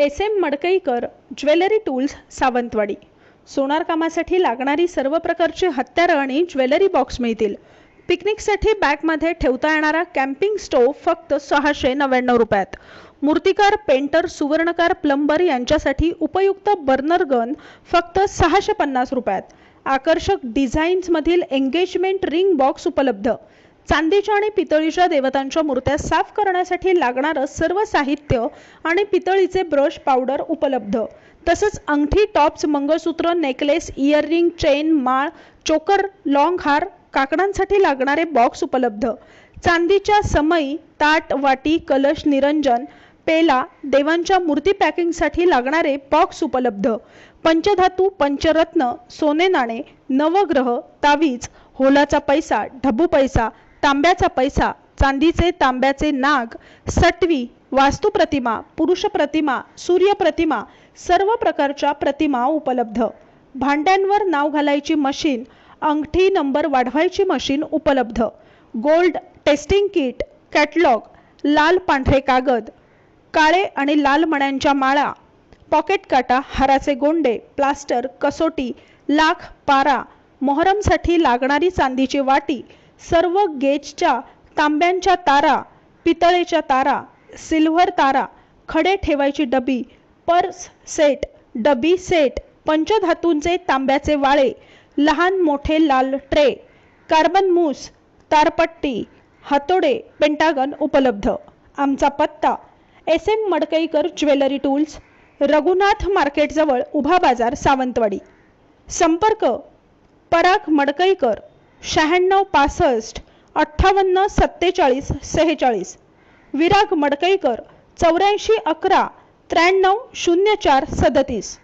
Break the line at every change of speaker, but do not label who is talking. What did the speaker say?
S M Madkaikar jewellery tools Sawantwadi. सोनारकामासाठी लागणारी सर्व प्रकारची हत्यारं आणि ज्वेलरी बॉक्स मिळतील. पिकनिकसाठी बॅगमध्ये ठेवता येणारा कॅम्पिंग स्टोव फक्त सहाशे नव्याण्णव रुपयात. मूर्तिकार पेंटर सुवर्णकार प्लंबर यांच्यासाठी उपयुक्त बर्नर गन फक्त सहाशे पन्नास रुपयात. आकर्षक डिझाईन्समधील एंगेजमेंट रिंग बॉक्स उपलब्ध. चांदीच्या आणि पितळीच्या देवतांच्या मूर्त्या साफ करण्यासाठी लागणारं सर्व साहित्य आणि पितळीचे ब्रश पावडर उपलब्ध. तसंच अंगठी tops mangalsutra necklace earring chain माळ चोकर लॉंग हार काकडांसाठी लागणारे बॉक्स उपलब्ध. चांदीच्या समई ताट वाटी कलश निरंजन पेला देवांच्या मूर्ती पॅकिंगसाठी लागणारे बॉक्स उपलब्ध. पंचधातू पंचरत्न सोने नाणे नवग्रह तावीज होलाचा पैसा ढबू पैसा तांब्याचा पैसा चांदीचे तांब्याचे नाग सटवी वास्तुप्रतिमा पुरुष प्रतिमा सूर्य प्रतिमा सर्व प्रकारच्या प्रतिमा उपलब्ध. भांड्यांवर नाव घालायची मशीन अंगठी नंबर वाढवायची मशीन उपलब्ध. गोल्ड टेस्टिंग किट कॅटलॉग लाल पांढरे कागद काळे आणि लाल मण्यांच्या माळा पॉकेट काटा हाराचे गोंडे प्लास्टर कसोटी लाख पारा मोहरमसाठी लागणारी चांदीची वाटी सर्व गेजच्या तांब्यांच्या तारा पितळेच्या तारा सिल्व्हर तारा खडे ठेवायची डबी पर्स सेट डबी सेट पंचधातूंचे तांब्याचे वाळे लहान मोठे लाल ट्रे कार्बन मूस तारपट्टी हातोडे पेंटागन उपलब्ध. आमचा पत्ता S M Madkaikar jewellery tools Raghunath मार्केटजवळ उभा बाजार सावंतवाडी. संपर्क पराग मडकईकर. शहाण्णव पासष्ट अठ्ठावन्न सत्तेचाळीस सेहेचाळीस. विराग मडकईकर चौऱ्याऐंशी अकरा त्र्याण्णव शून्य चार सदतीस.